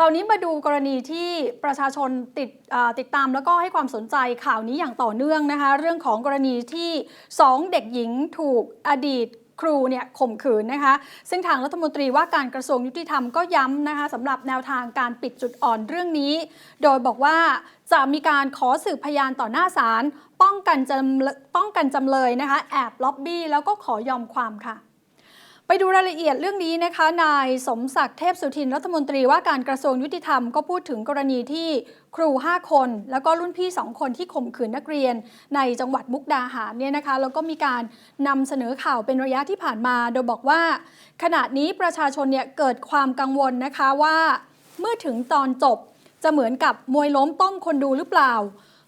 ราวนี้มาดูกรณีที่ประชาชนติดติดตามแล้วก็ให้ความสนใจข่าวนี้อย่างต่อเนื่องนะคะ เรื่องของกรณีที่ 2 เด็กหญิงถูกอดีตครูเนี่ยข่มขืนนะคะ ซึ่งทางรัฐมนตรีว่าการกระทรวงยุติธรรมก็ย้ำนะคะสำหรับแนวทางการปิดจุดอ่อนเรื่องนี้ โดยบอกว่าจะมีการขอสืบพยานต่อหน้าศาลป้องกันจำป้องกันจำเลยนะคะ แอบล็อบบี้แล้วก็ขอยอมความค่ะ ไปดูรายละเอียดเรื่องนี้นะคะ นายสมศักดิ์เทพสุทินรัฐมนตรีว่าการกระทรวงยุติธรรมก็พูดถึงกรณีที่ครู 5 คน แล้วก็รุ่นพี่ 2 คนที่ข่มขืนนักเรียน ในจังหวัดมุกดาหารเนี่ยนะคะแล้วก็มีการนำเสนอข่าวเป็นระยะที่ผ่านมา โดยบอกว่า ขณะนี้ประชาชนเนี่ยเกิดความกังวลนะคะว่า เมื่อถึงตอนจบจะเหมือนกับมวยล้มต้มคนดูหรือเปล่า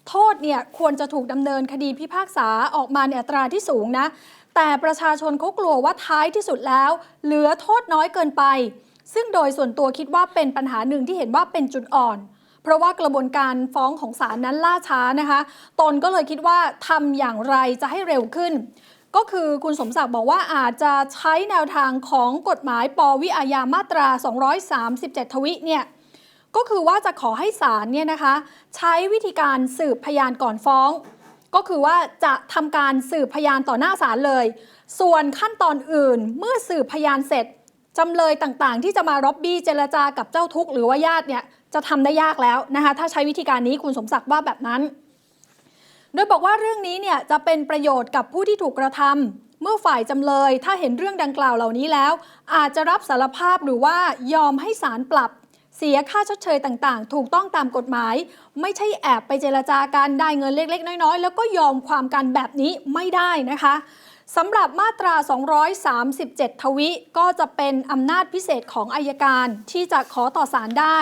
โทษเนี่ยควรจะถูกดำเนินคดีพิพากษาออกมาในอัตราที่สูงนะ แต่ประชาชนเขากลัวว่าท้ายที่สุดแล้ว เหลือโทษน้อยเกินไป ซึ่งโดยส่วนตัวคิดว่าเป็นปัญหาหนึ่งที่เห็นว่าเป็นจุดอ่อน เพราะว่ากระบวนการฟ้องของศาลนั้นล่าช้านะคะ ตนก็เลยคิดว่าทำอย่างไรจะให้เร็วขึ้น ก็คือคุณสมศักดิ์บอกว่าอาจจะใช้แนวทางของกฎหมายปวิอาญามาตรา 237 ทวิเนี่ย ก็คือว่าจะขอให้ศาลเนี่ยนะคะ ใช้วิธีการสืบพยานก่อนฟ้อง ก็คือว่าจะทำการสืบพยานต่อหน้าศาลเลย ส่วนขั้นตอนอื่นเมื่อสืบพยานเสร็จจำเลยต่างๆ ที่จะมาร็อบบี้เจรจากับเจ้าทุกข์หรือว่าญาติเนี่ยจะทำได้ยากแล้วนะคะ ถ้าใช้วิธีการนี้คุณสมศักดิ์ว่าแบบนั้น โดยบอกว่าเรื่องนี้เนี่ยจะเป็นประโยชน์กับผู้ที่ถูกกระทำเมื่อฝ่ายจำเลยถ้าเห็นเรื่องดังกล่าวเหล่านี้แล้ว อาจจะรับสารภาพหรือว่ายอมให้ศาลปรับ เสียค่าชดเชยต่างๆ ถูกต้องตามกฎหมาย ไม่ใช่แอบไปเจรจากันได้เงินเล็ก ๆ น้อยๆ แล้วก็ยอมความกันแบบนี้ไม่ได้นะคะสำหรับมาตรา 237 ทวิ ก็จะเป็นอำนาจพิเศษของอายการที่จะขอต่อศาลได้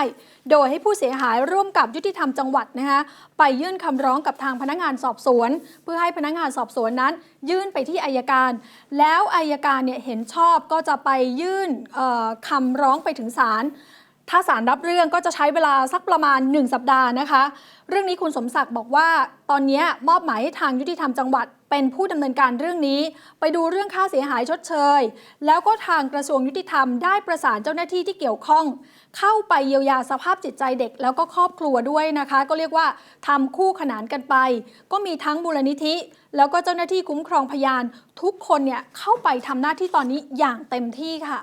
โดยให้ผู้เสียหายร่วมกับยุติธรรมจังหวัดนะคะไปยื่นคำร้องกับทางพนักงานสอบสวน เพื่อให้พนักงานสอบสวนนั้น ยื่นไปที่อายการ แล้วอายการเนี่ยเห็นชอบก็จะไปยื่นคำร้องไปถึงศาล ถ้าศาลรับเรื่องก็จะใช้เวลาสักประมาณ 1 สัปดาห์นะคะ เรื่องนี้คุณสมศักดิ์บอกว่า ตอนนี้มอบหมายให้ทางยุติธรรมจังหวัด เป็นผู้ดำเนินการเรื่องนี้ ไปดูเรื่องค่าเสียหายชดเชย แล้วก็ทางกระทรวงยุติธรรมได้ประสานเจ้าหน้าที่ที่เกี่ยวข้อง เข้าไปเยียวยาสภาพจิตใจเด็ก แล้วก็ครอบครัวด้วยนะคะ ก็เรียกว่าทำคู่ขนานกันไป ก็มีทั้งมูลนิธิ แล้วก็เจ้าหน้าที่คุ้มครองพยาน ทุกคนเนี่ยเข้าไปทำหน้าที่ตอนนี้อย่างเต็มที่ค่ะ